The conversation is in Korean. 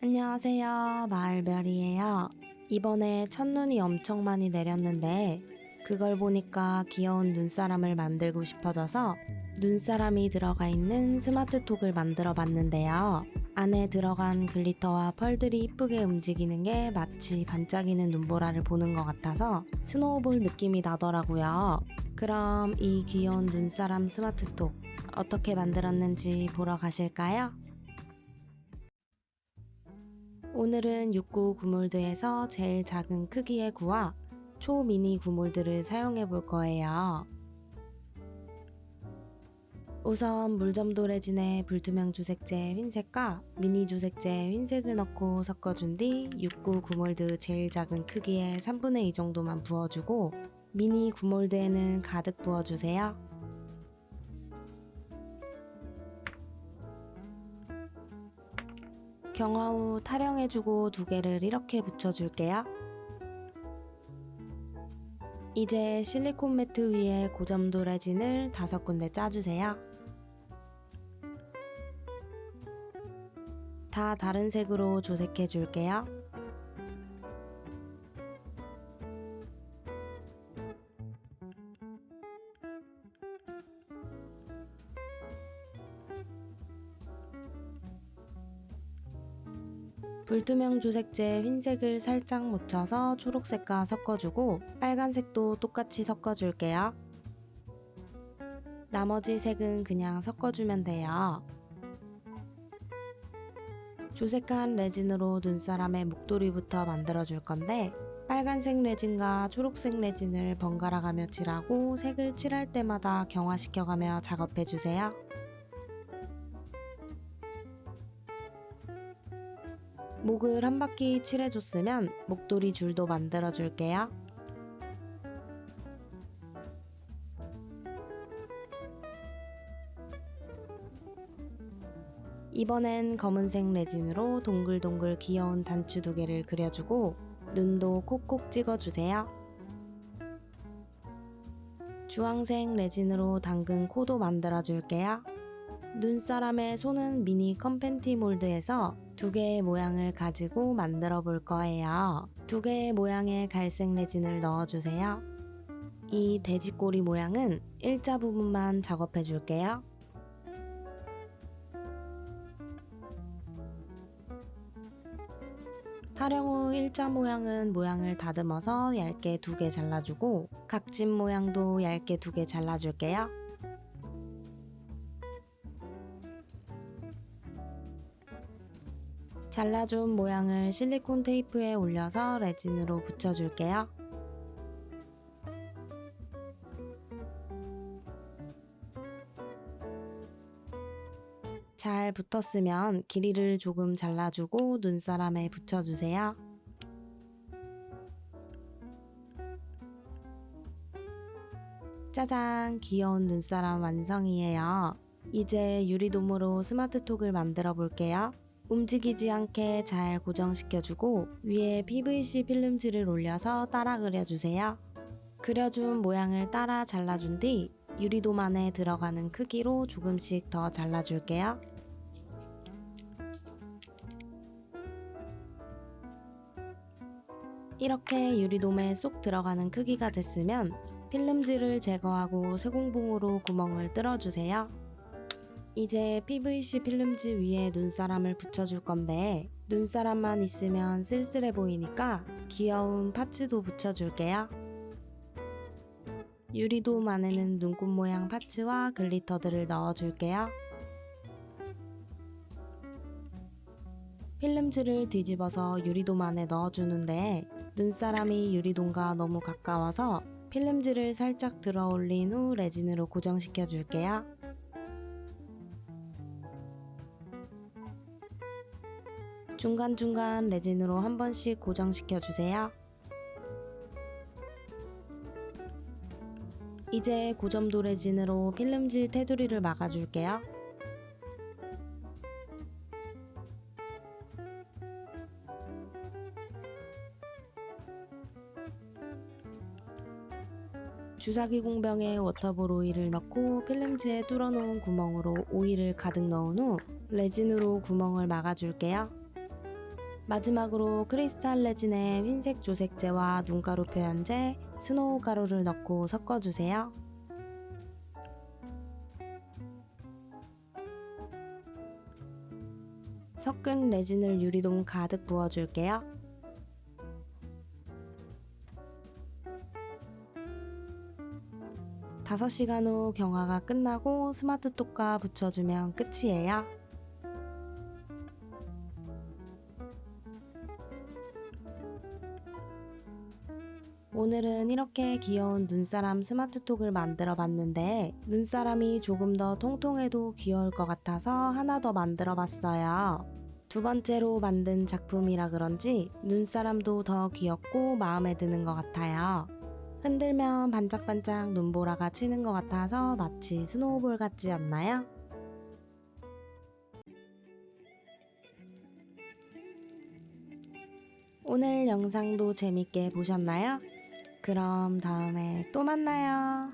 안녕하세요. 마을별이에요. 이번에 첫눈이 엄청 많이 내렸는데 그걸 보니까 귀여운 눈사람을 만들고 싶어져서 눈사람이 들어가 있는 스마트톡을 만들어 봤는데요. 안에 들어간 글리터와 펄들이 이쁘게 움직이는 게 마치 반짝이는 눈보라를 보는 것 같아서 스노우볼 느낌이 나더라고요. 그럼 이 귀여운 눈사람 스마트톡 어떻게 만들었는지 보러 가실까요? 오늘은 6구 구몰드에서 제일 작은 크기의 구와 초미니 구몰드를 사용해 볼 거예요. 우선 물점도 레진에 불투명 조색제 흰색과 미니 조색제 흰색을 넣고 섞어준 뒤 6구 구몰드 제일 작은 크기의 3분의 2 정도만 부어주고 미니 구몰드에는 가득 부어주세요. 경화 후 타령해주고 두 개를 이렇게 붙여줄게요. 이제 실리콘 매트 위에 고점도 레진을 다섯 군데 짜주세요. 다 다른 색으로 조색해 줄게요. 불투명 조색제 흰색을 살짝 묻혀서 초록색과 섞어주고 빨간색도 똑같이 섞어줄게요. 나머지 색은 그냥 섞어주면 돼요. 조색한 레진으로 눈사람의 목도리부터 만들어줄 건데 빨간색 레진과 초록색 레진을 번갈아 가며 칠하고 색을 칠할 때마다 경화시켜가며 작업해주세요. 목을 한 바퀴 칠해줬으면 목도리 줄도 만들어줄게요. 이번엔 검은색 레진으로 동글동글 귀여운 단추 두 개를 그려주고 눈도 콕콕 찍어주세요. 주황색 레진으로 당근 코도 만들어줄게요. 눈사람의 손은 미니 컴팬티 몰드에서 두 개의 모양을 가지고 만들어 볼 거예요. 두 개의 모양의 갈색 레진을 넣어주세요. 이 돼지꼬리 모양은 일자 부분만 작업해 줄게요. 타령 후 일자 모양은 모양을 다듬어서 얇게 두 개 잘라주고 각진 모양도 얇게 두 개 잘라줄게요. 잘라준 모양을 실리콘 테이프에 올려서 레진으로 붙여줄게요. 잘 붙었으면 길이를 조금 잘라주고 눈사람에 붙여주세요. 짜잔! 귀여운 눈사람 완성이에요. 이제 유리돔으로 스마트톡을 만들어 볼게요. 움직이지 않게 잘 고정시켜주고 위에 PVC 필름지를 올려서 따라 그려주세요. 그려준 모양을 따라 잘라준 뒤 유리돔 안에 들어가는 크기로 조금씩 더 잘라줄게요. 이렇게 유리돔에 쏙 들어가는 크기가 됐으면 필름지를 제거하고 세공봉으로 구멍을 뚫어주세요. 이제 PVC 필름지 위에 눈사람을 붙여줄 건데 눈사람만 있으면 쓸쓸해 보이니까 귀여운 파츠도 붙여줄게요. 유리돔 안에는 눈꽃 모양 파츠와 글리터들을 넣어줄게요. 필름지를 뒤집어서 유리돔 안에 넣어주는데 눈사람이 유리돔과 너무 가까워서 필름지를 살짝 들어 올린 후 레진으로 고정시켜 줄게요. 중간중간 레진으로 한 번씩 고정시켜 주세요. 이제 고점도 레진으로 필름지 테두리를 막아줄게요. 주사기 공병에 워터볼 오일을 넣고 필름지에 뚫어놓은 구멍으로 오일을 가득 넣은 후 레진으로 구멍을 막아줄게요. 마지막으로 크리스탈 레진에 흰색 조색제와 눈가루 표현제, 스노우 가루를 넣고 섞어주세요. 섞은 레진을 유리동 가득 부어줄게요. 다섯 시간 후 경화가 끝나고 스마트톡과 붙여주면 끝이에요. 오늘은 이렇게 귀여운 눈사람 스마트톡을 만들어 봤는데 눈사람이 조금 더 통통해도 귀여울 것 같아서 하나 더 만들어 봤어요. 두 번째로 만든 작품이라 그런지 눈사람도 더 귀엽고 마음에 드는 것 같아요. 흔들면 반짝반짝 눈보라가 치는 것 같아서 마치 스노우볼 같지 않나요? 오늘 영상도 재밌게 보셨나요? 그럼 다음에 또 만나요.